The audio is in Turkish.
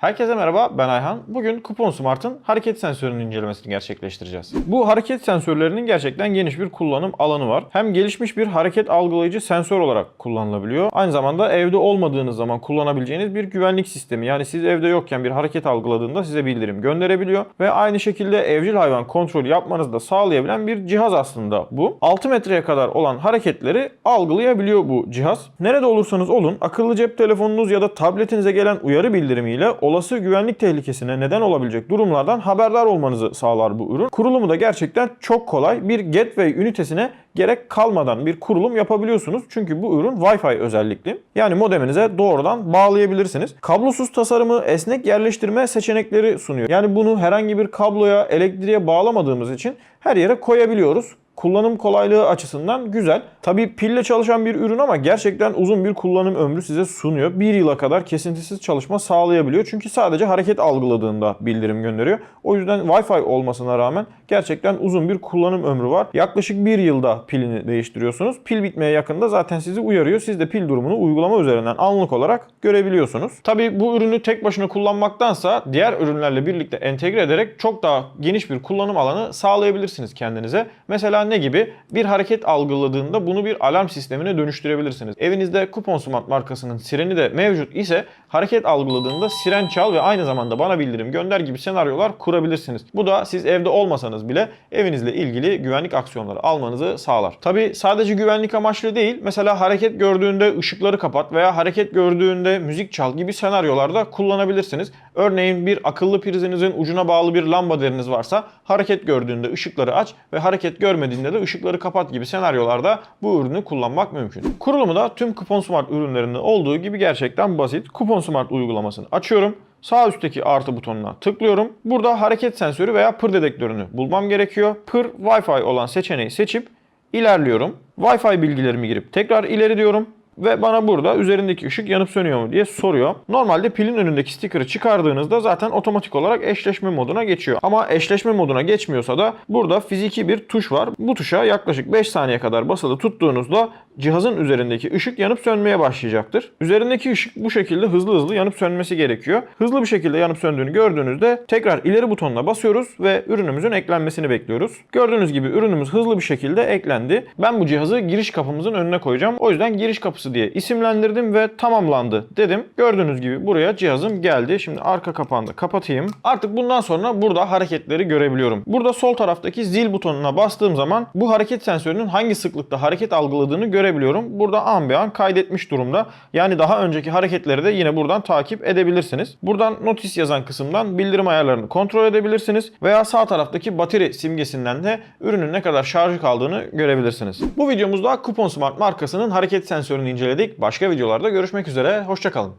Herkese merhaba ben Ayhan. Bugün Kupon Smart'ın hareket sensörünün incelemesini gerçekleştireceğiz. Bu hareket sensörlerinin gerçekten geniş bir kullanım alanı var. Hem gelişmiş bir hareket algılayıcı sensör olarak kullanılabiliyor. Aynı zamanda evde olmadığınız zaman kullanabileceğiniz bir güvenlik sistemi. Yani siz evde yokken bir hareket algıladığında size bildirim gönderebiliyor. Ve aynı şekilde evcil hayvan kontrolü yapmanızı da sağlayabilen bir cihaz aslında bu. 6 metreye kadar olan hareketleri algılayabiliyor bu cihaz. Nerede olursanız olun akıllı cep telefonunuz ya da tabletinize gelen uyarı bildirimiyle olası güvenlik tehlikesine neden olabilecek durumlardan haberdar olmanızı sağlar bu ürün. Kurulumu da gerçekten çok kolay. Bir gateway ünitesine gerek kalmadan bir kurulum yapabiliyorsunuz. Çünkü bu ürün Wi-Fi özellikli. Yani modeminize doğrudan bağlayabilirsiniz. Kablosuz tasarımı, esnek yerleştirme seçenekleri sunuyor. Yani bunu herhangi bir kabloya, elektriğe bağlamadığımız için her yere koyabiliyoruz kullanım kolaylığı açısından güzel. Tabi pille çalışan bir ürün ama gerçekten uzun bir kullanım ömrü size sunuyor. Bir yıla kadar kesintisiz çalışma sağlayabiliyor. Çünkü sadece hareket algıladığında bildirim gönderiyor. O yüzden Wi-Fi olmasına rağmen gerçekten uzun bir kullanım ömrü var. Yaklaşık bir yılda pilini değiştiriyorsunuz. Pil bitmeye yakında zaten sizi uyarıyor. Siz de pil durumunu uygulama üzerinden anlık olarak görebiliyorsunuz. Tabi bu ürünü tek başına kullanmaktansa diğer ürünlerle birlikte entegre ederek çok daha geniş bir kullanım alanı sağlayabilirsiniz kendinize. Mesela ne gibi? Bir hareket algıladığında bunu bir alarm sistemine dönüştürebilirsiniz. Evinizde Kupon Smart markasının sireni de mevcut ise hareket algıladığında siren çal ve aynı zamanda bana bildirim gönder gibi senaryolar kurabilirsiniz. Bu da siz evde olmasanız bile evinizle ilgili güvenlik aksiyonları almanızı sağlar. Tabi sadece güvenlik amaçlı değil. Mesela hareket gördüğünde ışıkları kapat veya hareket gördüğünde müzik çal gibi senaryolarda kullanabilirsiniz. Örneğin bir akıllı prizinizin ucuna bağlı bir lamba deriniz varsa hareket gördüğünde ışıkları aç ve hareket görmediğinde de ışıkları kapat gibi senaryolarda bu ürünü kullanmak mümkün. Kurulumu da tüm Kupon Smart ürünlerinde olduğu gibi gerçekten basit. Kupon Smart uygulamasını açıyorum. Sağ üstteki artı butonuna tıklıyorum. Burada hareket sensörü veya pır dedektörünü bulmam gerekiyor. Pır Wi-Fi olan seçeneği seçip ilerliyorum. Wi-Fi bilgilerimi girip tekrar ileri diyorum ve bana burada üzerindeki ışık yanıp sönüyor mu diye soruyor. Normalde pilin önündeki sticker'ı çıkardığınızda zaten otomatik olarak eşleşme moduna geçiyor. Ama eşleşme moduna geçmiyorsa da burada fiziki bir tuş var. Bu tuşa yaklaşık 5 saniye kadar basılı tuttuğunuzda cihazın üzerindeki ışık yanıp sönmeye başlayacaktır. Üzerindeki ışık bu şekilde hızlı hızlı yanıp sönmesi gerekiyor. Hızlı bir şekilde yanıp söndüğünü gördüğünüzde tekrar ileri butonuna basıyoruz ve ürünümüzün eklenmesini bekliyoruz. Gördüğünüz gibi ürünümüz hızlı bir şekilde eklendi. Ben bu cihazı giriş kapımızın önüne koyacağım. O yüzden giriş kapısı diye isimlendirdim ve tamamlandı dedim. Gördüğünüz gibi buraya cihazım geldi. Şimdi arka kapağını da kapatayım. Artık bundan sonra burada hareketleri görebiliyorum. Burada sol taraftaki zil butonuna bastığım zaman bu hareket sensörünün hangi sıklıkta hareket algıladığını görebiliyorum. Burada an be an kaydetmiş durumda. Yani daha önceki hareketleri de yine buradan takip edebilirsiniz. Buradan notis yazan kısımdan bildirim ayarlarını kontrol edebilirsiniz. Veya sağ taraftaki bateri simgesinden de ürünün ne kadar şarjı kaldığını görebilirsiniz. Bu videomuzda Kupon Smart markasının hareket sensörünü inceledik. Başka videolarda görüşmek üzere. Hoşçakalın.